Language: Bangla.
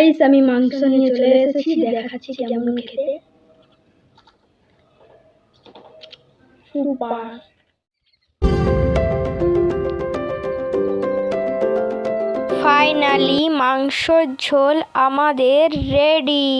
গাইস আমি মাংস নিয়ে চলে এসেছি দেখাচ্ছি কেমন খেতে। সুপার ফাইনালি মাংসর ঝোল আমাদের রেডি